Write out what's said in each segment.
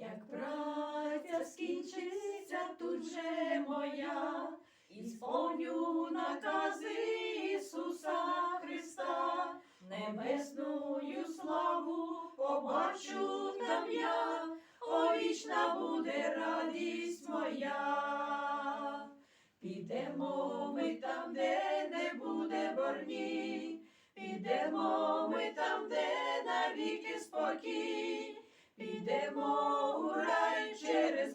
Як праця скінчиться тут же моя, і сповню накази Ісуса Христа, небесною славу побачу там я, о вічна буде радість моя. Підемо ми там, де не буде борні, підемо ми там, де навіки спокій, підемо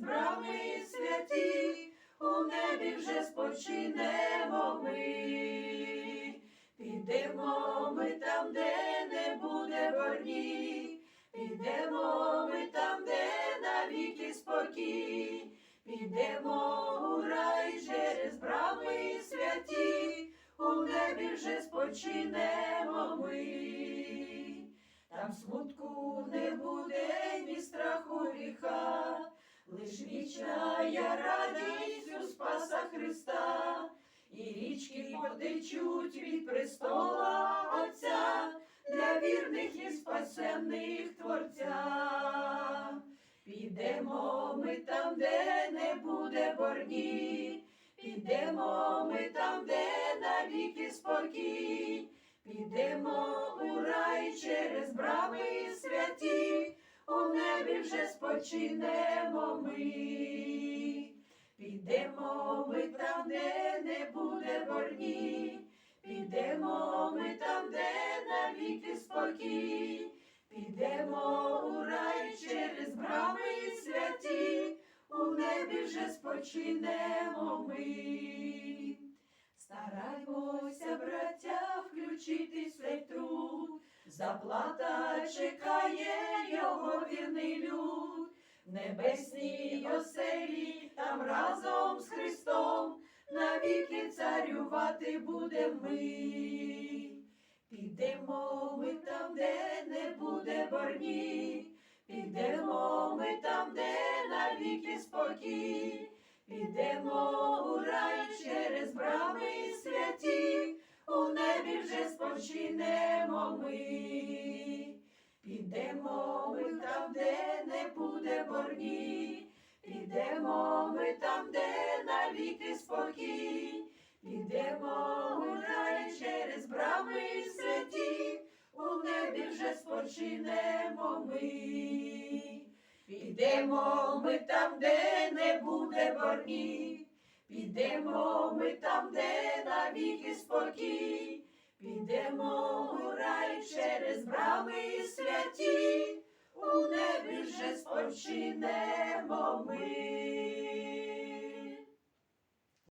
брами святі, у небі вже спочинемо ми. Підемо ми там, де не буде борні, підемо ми там, де навіки спокій, підемо у рай через брами святі, у небі вже спочинемо ми. Там смутку не буде, ні страху гріха, лиш вічна я радість у Спаса Христа, і річки потечуть від престола Отця для вірних і спасенних Творця. Підемо ми там, де не буде борні, підемо ми там, де навіки спокій, підемо у рай через брами вже спочинемо ми. Підемо ми там, де не буде борні, підемо ми там, де навіки спокій, підемо у рай через брами і святі, у небі вже спочинемо ми. Стараймося, браття, включити заплата чекає його вірний люд, небесній оселі, там разом з Христом. Навіки царювати будем ми. Підемо ми там, де не буде борні, підемо ми там, де навіки спокій, підемо у рай через брами святі, у небі вже спочинемо ми. Підемо ми там, де не буде борні, підемо ми там, де навіки спокій, підемо у рай через брами святі, у небі вже спочинемо ми. Підемо ми там, де не буде борні, підемо ми там, де навіки спокій, підемо через брами святі, у небі вже спочинемо ми.